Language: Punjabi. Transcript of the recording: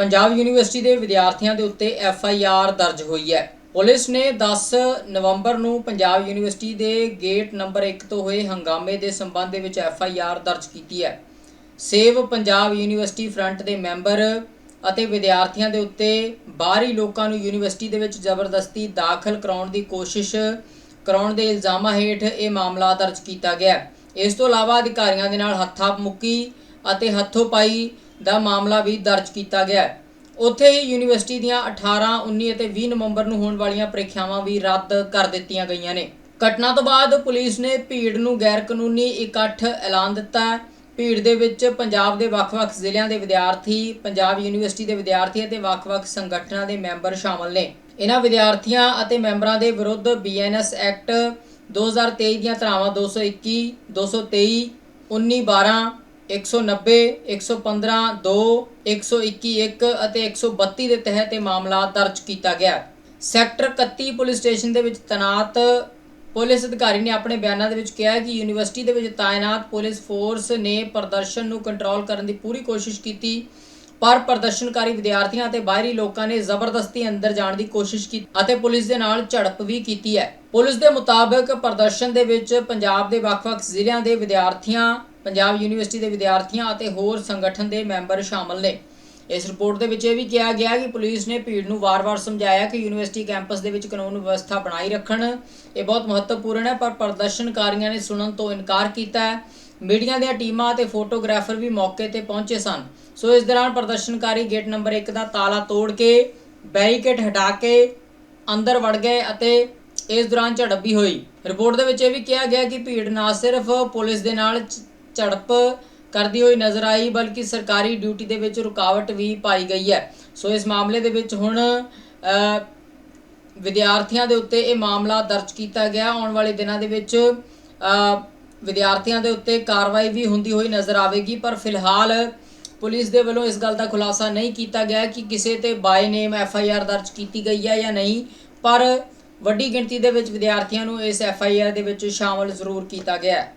ਪੰਜਾਬ ਯੂਨੀਵਰਸਿਟੀ ਦੇ ਵਿਦਿਆਰਥੀਆਂ ਦੇ ਉੱਤੇ ਐਫ ਆਈ ਆਰ ਦਰਜ ਹੋਈ ਹੈ। ਪੁਲਿਸ ਨੇ 10 ਨਵੰਬਰ ਨੂੰ ਪੰਜਾਬ ਯੂਨੀਵਰਸਿਟੀ ਦੇ ਗੇਟ ਨੰਬਰ 1 ਤੋਂ ਹੋਏ ਹੰਗਾਮੇ ਦੇ ਸੰਬੰਧ ਦੇ ਵਿੱਚ ਐਫ ਆਈ ਆਰ ਦਰਜ ਕੀਤੀ ਹੈ। ਸੇਵ ਪੰਜਾਬ ਯੂਨੀਵਰਸਿਟੀ ਫਰੰਟ ਦੇ ਮੈਂਬਰ ਅਤੇ ਵਿਦਿਆਰਥੀਆਂ ਦੇ ਉੱਤੇ ਬਾਹਰੀ ਲੋਕਾਂ ਨੂੰ ਯੂਨੀਵਰਸਿਟੀ ਦੇ ਵਿੱਚ ਜ਼ਬਰਦਸਤੀ ਦਾਖਲ ਕਰਾਉਣ ਦੀ ਕੋਸ਼ਿਸ਼ ਕਰਾਉਣ ਦੇ ਇਲਜ਼ਾਮਾਂ ਹੇਠ ਇਹ ਮਾਮਲਾ ਦਰਜ ਕੀਤਾ ਗਿਆ ਇਸ ਤੋਂ ਇਲਾਵਾ ਅਧਿਕਾਰੀਆਂ ਦੇ ਨਾਲ ਹੱਥਾਂ ਮੁੱਕੀ ਅਤੇ ਹੱਥੋਂ ਪਾਈ ਦਾ ਮਾਮਲਾ ਵੀ ਦਰਜ ਕੀਤਾ ਗਿਆ ਹੈ। ਉੱਥੇ ਹੀ ਯੂਨੀਵਰਸਿਟੀ ਦੀਆਂ 18 19 ਅਤੇ 20 ਨਵੰਬਰ ਨੂੰ ਹੋਣ ਵਾਲੀਆਂ ਪ੍ਰੀਖਿਆਵਾਂ ਵੀ ਰੱਦ ਕਰ ਦਿੱਤੀਆਂ ਗਈਆਂ ਨੇ। ਘਟਨਾ ਤੋਂ ਬਾਅਦ ਪੁਲਿਸ ਨੇ ਭੀੜ ਨੂੰ ਗੈਰ ਕਾਨੂੰਨੀ ਇਕੱਠ ਐਲਾਨ ਦਿੱਤਾ ਹੈ। ਭੀੜ ਦੇ ਵਿੱਚ ਪੰਜਾਬ ਦੇ ਵੱਖ-ਵੱਖ ਜ਼ਿਲ੍ਹਿਆਂ ਦੇ ਵਿਦਿਆਰਥੀ, ਪੰਜਾਬ ਯੂਨੀਵਰਸਿਟੀ ਦੇ ਵਿਦਿਆਰਥੀ ਅਤੇ ਵੱਖ-ਵੱਖ ਸੰਗਠਨਾਂ ਦੇ ਮੈਂਬਰ ਸ਼ਾਮਲ ਨੇ। ਇਹਨਾਂ ਵਿਦਿਆਰਥੀਆਂ ਅਤੇ ਮੈਂਬਰਾਂ ਦੇ ਵਿਰੁੱਧ ਬੀਐਨਐਸ ਐਕਟ 2023 ਦੀਆਂ ਧਾਰਾਵਾਂ 221 223 19 12 190 115 2 121 1 ਅਤੇ 132 ਦੇ ਤਹਿਤ ਇਹ ਮਾਮਲਾ ਦਰਜ ਕੀਤਾ ਗਿਆ ਸੈਕਟਰ 31 ਪੁਲਿਸ ਸਟੇਸ਼ਨ ਦੇ ਵਿੱਚ ਤੈਨਾਤ ਪੁਲਿਸ ਅਧਿਕਾਰੀ ਨੇ ਆਪਣੇ ਬਿਆਨਾਂ ਦੇ ਵਿੱਚ ਕਿਹਾ ਕਿ ਯੂਨੀਵਰਸਿਟੀ ਦੇ ਵਿੱਚ ਤਾਇਨਾਤ ਪੁਲਿਸ ਫੋਰਸ ਨੇ ਪ੍ਰਦਰਸ਼ਨ ਨੂੰ ਕੰਟਰੋਲ ਕਰਨ ਦੀ ਪੂਰੀ ਕੋਸ਼ਿਸ਼ ਕੀਤੀ, ਪਰ ਪ੍ਰਦਰਸ਼ਨਕਾਰੀ ਵਿਦਿਆਰਥੀਆਂ ਅਤੇ ਬਾਹਰੀ ਲੋਕਾਂ ਨੇ ਜ਼ਬਰਦਸਤੀ ਅੰਦਰ ਜਾਣ ਦੀ ਕੋਸ਼ਿਸ਼ ਕੀਤੀ ਅਤੇ ਪੁਲਿਸ ਦੇ ਨਾਲ ਝੜਪ ਵੀ ਕੀਤੀ ਹੈ। ਪੁਲਿਸ ਦੇ ਮੁਤਾਬਕ ਪ੍ਰਦਰਸ਼ਨ ਦੇ ਵਿੱਚ ਪੰਜਾਬ ਦੇ ਵੱਖ-ਵੱਖ ਜ਼ਿਲ੍ਹਿਆਂ ਦੇ ਵਿਦਿਆਰਥੀਆਂ ਪੰਜਾਬ ਯੂਨੀਵਰਸਿਟੀ ਦੇ ਵਿਦਿਆਰਥੀਆਂ ਅਤੇ ਹੋਰ ਸੰਗਠਨ ਦੇ ਮੈਂਬਰ ਸ਼ਾਮਲ ਨੇ। ਇਸ ਰਿਪੋਰਟ ਦੇ ਵਿੱਚ ਇਹ ਵੀ ਕਿਹਾ ਗਿਆ ਕਿ ਪੁਲਿਸ ਨੇ ਭੀੜ ਨੂੰ ਵਾਰ-ਵਾਰ ਸਮਝਾਇਆ ਕਿ ਯੂਨੀਵਰਸਿਟੀ ਕੈਂਪਸ ਦੇ ਵਿੱਚ ਕਾਨੂੰਨ ਵਿਵਸਥਾ ਬਣਾਈ ਰੱਖਣ ਇਹ ਬਹੁਤ ਮਹੱਤਵਪੂਰਨ ਹੈ, ਪਰ ਪ੍ਰਦਰਸ਼ਨਕਾਰੀਆਂ ਨੇ ਸੁਣਨ ਤੋਂ ਇਨਕਾਰ ਕੀਤਾ ਹੈ। ਮੀਡੀਆ ਦੀਆਂ ਟੀਮਾਂ ਅਤੇ ਫੋਟੋਗ੍ਰਾਫਰ ਵੀ ਮੌਕੇ ਤੇ ਪਹੁੰਚੇ ਸਨ। ਸੋ ਇਸ ਦੌਰਾਨ ਪ੍ਰਦਰਸ਼ਨਕਾਰੀ ਗੇਟ ਨੰਬਰ 1 ਦਾ ਤਾਲਾ ਤੋੜ ਕੇ, ਬੈਰੀਕੇਡ ਹਟਾ ਕੇ ਅੰਦਰ ਵੜ ਗਏ ਅਤੇ ਇਸ ਦੌਰਾਨ ਝੜਪ ਵੀ ਹੋਈ। ਰਿਪੋਰਟ ਦੇ ਵਿੱਚ ਇਹ ਵੀ ਕਿਹਾ ਗਿਆ ਕਿ ਭੀੜ ਨਾ ਸਿਰਫ ਪੁਲਿਸ ਦੇ ਨਾਲ ਝੜਪ ਕਰਦੀ ਹੋਈ ਨਜ਼ਰ ਆਈ, ਬਲਕਿ ਸਰਕਾਰੀ ਡਿਊਟੀ ਦੇ ਵਿੱਚ ਰੁਕਾਵਟ ਵੀ ਪਾਈ ਗਈ ਹੈ। ਸੋ ਇਸ ਮਾਮਲੇ ਦੇ ਵਿੱਚ ਹੁਣ ਵਿਦਿਆਰਥੀਆਂ ਦੇ ਉੱਤੇ ਇਹ ਮਾਮਲਾ ਦਰਜ ਕੀਤਾ ਗਿਆ। ਆਉਣ ਵਾਲੇ ਦਿਨਾਂ ਦੇ ਵਿੱਚ ਵਿਦਿਆਰਥੀਆਂ ਦੇ ਉੱਤੇ ਕਾਰਵਾਈ ਵੀ ਹੁੰਦੀ ਹੋਈ ਨਜ਼ਰ ਆਵੇਗੀ। ਪਰ ਫਿਲਹਾਲ ਪੁਲਿਸ ਦੇ ਵੱਲੋਂ ਇਸ ਗੱਲ ਦਾ ਖੁਲਾਸਾ ਨਹੀਂ ਕੀਤਾ ਗਿਆ ਕਿ ਕਿਸੇ ਤੇ ਬਾਈ ਨੇਮ ਐਫ ਆਈ ਆਰ ਦਰਜ ਕੀਤੀ ਗਈ ਹੈ ਜਾਂ ਨਹੀਂ। ਪਰ ਵੱਡੀ ਗਿਣਤੀ ਦੇ ਵਿੱਚ ਵਿਦਿਆਰਥੀਆਂ ਨੂੰ ਇਸ ਐਫ ਆਈ ਆਰ ਦੇ ਵਿੱਚ ਸ਼ਾਮਲ ਜ਼ਰੂਰ ਕੀਤਾ ਗਿਆ ਹੈ।